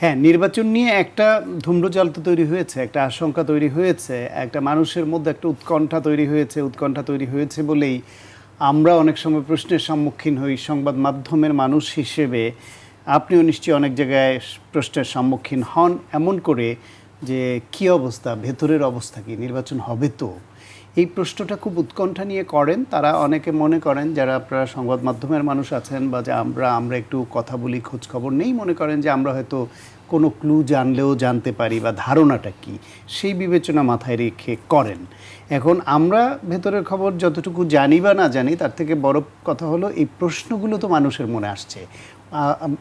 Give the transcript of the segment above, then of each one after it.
হ্যাঁ নির্বাচন নিয়ে একটা ধূম্রজাল তো তৈরি হয়েছে, একটা আশঙ্কা তৈরি হয়েছে, একটা মানুষের মধ্যে একটা উৎকণ্ঠা তৈরি হয়েছে, উৎকণ্ঠা তৈরি হয়েছে বলেই আমরা অনেক সময় প্রশ্নের সম্মুখীন হই সংবাদ মাধ্যমের মানুষ হিসেবে। আপনিও নিশ্চয়ই অনেক জায়গায় প্রশ্নের সম্মুখীন হন এমন করে যে, কি অবস্থা, ভেতরের অবস্থা কি, নির্বাচন হবে তো? এই প্রশ্নটা খুব উৎকণ্ঠা নিয়ে করেন। তারা অনেকে মনে করেন যারা আপনারা সংবাদ মাধ্যমের মানুষ আছেন বা যে আমরা আমরা একটু কথা বলি খোঁজ খবর নেই মনে করেন যে আমরা হয়তো কোনো ক্লু জানলেও জানতে পারি বা ধারণাটা কি সেই বিবেচনা মাথায় রেখে করেন। এখন আমরা ভেতরের খবর যতটুকু জানি বা না জানি তার থেকে বড় কথা হলো এই প্রশ্নগুলো তো মানুষের মনে আসছে।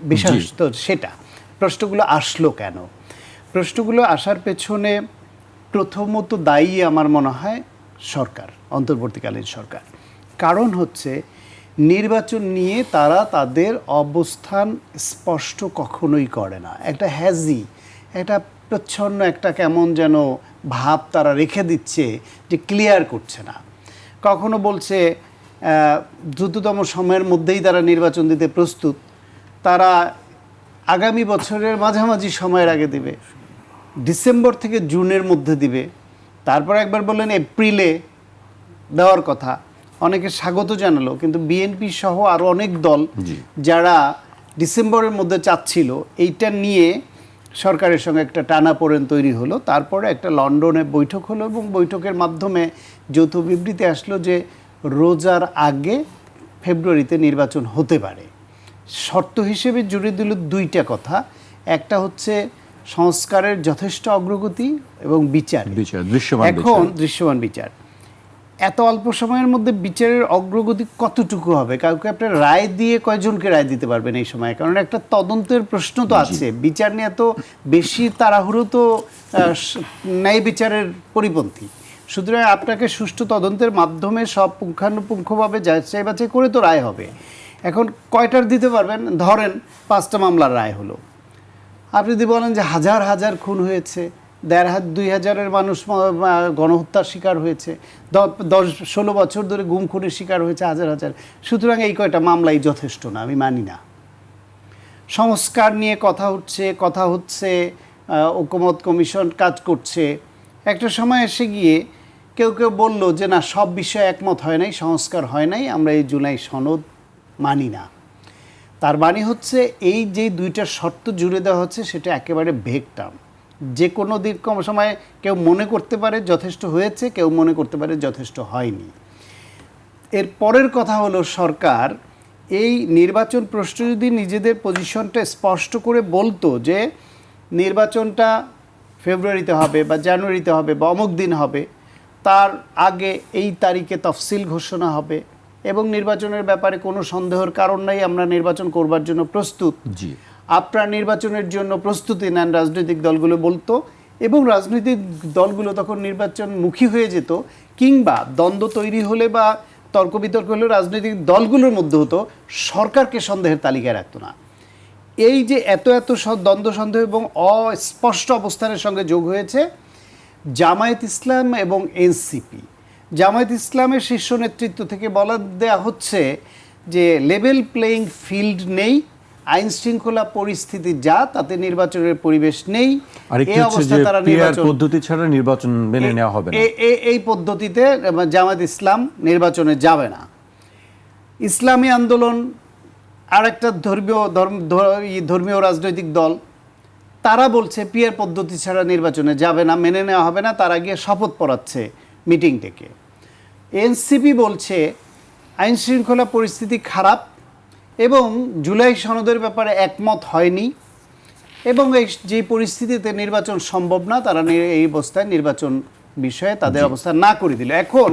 বিশেষ তো সেটা। প্রশ্নগুলো আসলো কেন? প্রশ্নগুলো আসার পেছনে প্রথমত দায়ী আমার মনে হয় সরকার, অন্তর্বর্তীকালীন সরকার। কারণ হচ্ছে, নির্বাচন নিয়ে তারা তাদের অবস্থান স্পষ্ট কখনোই করে না। একটা হ্যাজি, একটা প্রচ্ছন্ন একটা কেমন যেন ভাব তারা রেখে দিচ্ছে যে ক্লিয়ার করছে না। কখনো বলছে দ্রুততম সময়ের মধ্যেই তারা নির্বাচন দিতে প্রস্তুত। তারা আগামী বছরের মাঝামাঝি সময়ের আগে দিবে। ডিসেম্বর থেকে জুনের মধ্যে দিবে। তারপর একবার বললেন এপ্রিলে দেওয়ার কথা। অনেকে স্বাগত জানালো কিন্তু বিএনপি সহ আরও অনেক দল যারা ডিসেম্বরের মধ্যে চাচ্ছিল এইটা নিয়ে সরকারের সঙ্গে একটা টানাপোড়েন তৈরি হলো। তারপরে একটা লন্ডনে বৈঠক হলো এবং বৈঠকের মাধ্যমে যৌথ বিবৃতি আসলো যে রোজার আগে ফেব্রুয়ারিতে নির্বাচন হতে পারে। শর্ত হিসেবে জুড়ে দিল দুইটা কথা। একটা হচ্ছে সংস্কারের যথেষ্ট অগ্রগতি এবং বিচার। বিচার, দৃশ্যমান এখন দৃশ্যমান বিচার। এত অল্প সময়ের মধ্যে বিচারের অগ্রগতি কতটুকু হবে? কাউকে আপনার রায় দিয়ে কয়জনকে রায় দিতে পারবেন এই সময়? কারণ একটা তদন্তের প্রশ্ন তো আছে। বিচার নিয়ে এত বেশি তাড়াহুড়ো তো ন্যায় বিচারের পরিপন্থী। সুতরাং আপনাকে সুষ্ঠু তদন্তের মাধ্যমে সব পুঙ্খানুপুঙ্খভাবে যাচাই বাছাই করে তো রায় হবে। এখন কয়টার দিতে পারবেন? ধরেন পাঁচটা মামলার রায় হলো। আপনি যদি বলেন যে হাজার হাজার খুন হয়েছে, দেড় হাজার দুই হাজারের মানুষ গণহত্যার শিকার হয়েছে, দশ ষোলো বছর ধরে গুম খুনের শিকার হয়েছে হাজার হাজার, সুতরাং এই কয়টা মামলাই যথেষ্ট না, আমি মানি না। সংস্কার নিয়ে কথা হচ্ছে কথা হচ্ছে ঐকমত কমিশন কাজ করছে। একটা সময় এসে গিয়ে কেউ কেউ বলল যে না, সব বিষয়ে একমত হয় নাই, সংস্কার হয় নাই, আমরা এই জুলাই সনদ মানি না। তার মানে হচ্ছে এই যে দুইটা শর্ত জুড়ে দেওয়া হচ্ছে, সেটা একেবারে ভেগ টার্ম যে কোনো দিক কম সময় কেউ মনে করতে পারে যথেষ্ট হয়েছে, কেউ মনে করতে পারে যথেষ্ট হয়নি। এর পরের কথা হলো সরকার এই নির্বাচন প্রশ্ন যদি নিজেদের পজিশনটা স্পষ্ট করে বলতো যে নির্বাচনটা ফেব্রুয়ারিতে হবে বা জানুয়ারিতে হবে বা অমুক দিন হবে, তার আগে এই তারিখে তফসিল ঘোষণা হবে এবং নির্বাচনের ব্যাপারে কোনো সন্দেহের কারণ নাই আমরা নির্বাচন করবার জন্য প্রস্তুত। জি। আপনার নির্বাচনের জন্য প্রস্তুতি নেন রাজনৈতিক দলগুলো বলতো এবং রাজনৈতিক দলগুলো তখন নির্বাচনমুখী হয়ে যেত কিংবা দ্বন্দ্ব তৈরি হলে বা তর্ক বিতর্ক হলে রাজনৈতিক দলগুলোর মধ্যে হতো সরকারকে সন্দেহের তালিকায় রাখতো না। এই যে এত এত দ্বন্দ্ব সন্দেহ এবং অস্পষ্ট অবস্থানের সঙ্গে যোগ হয়েছে জামায়াত ইসলাম এবং এনসিপি। জামায়াত ইসলামের শীর্ষ নেতৃত্ব থেকে বলা দেয়া হচ্ছে যে লেভেল প্লেইং ফিল্ড নেই আইন শৃঙ্খলা পরিস্থিতি যা তাতে নির্বাচনের পরিবেশ নেই। এই তারা নির্বাচন পদ্ধতি ছাড়া নির্বাচন মেনে নেওয়া হবে না। এই পদ্ধতিতে জামাত ইসলাম নির্বাচনে যাবে না। ইসলামী আন্দোলন আর একটা ধর্মীয় ধর্ম ধর্মীয় রাজনৈতিক দল তারা বলছে পিয়ার পদ্ধতি ছাড়া নির্বাচনে যাবে না মেনে নেওয়া হবে না তারা গিয়ে শপথ পড়াচ্ছে। মিটিং থেকে। এনসিপি বলছে আইন শৃঙ্খলা পরিস্থিতি খারাপ এবং জুলাই সনদের ব্যাপারে একমত হয়নি এবং এই যে পরিস্থিতিতে নির্বাচন সম্ভব না তারা এই অবস্থায় নির্বাচন বিষয়ে তাদের অবস্থান না করে দিল। এখন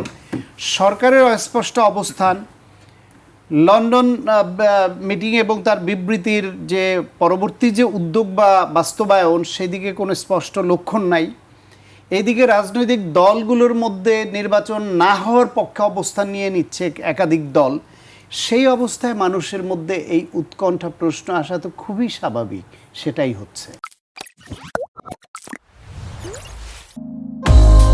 সরকারের অস্পষ্ট অবস্থান লন্ডন মিটিং এবং তার বিবৃতির যে পরবর্তী যে উদ্যোগ বা বাস্তবায়ন সেদিকে কোনো স্পষ্ট লক্ষণ নাই। এইদিকে রাজনৈতিক দলগুলোর মধ্যে নির্বাচন না হওয়ার পক্ষে অবস্থান নিয়ে নিচ্ছে একাধিক দল। সেই অবস্থায় মানুষের মধ্যে এই উৎকণ্ঠা প্রশ্ন আসা তো খুবই স্বাভাবিক, সেটাই হচ্ছে।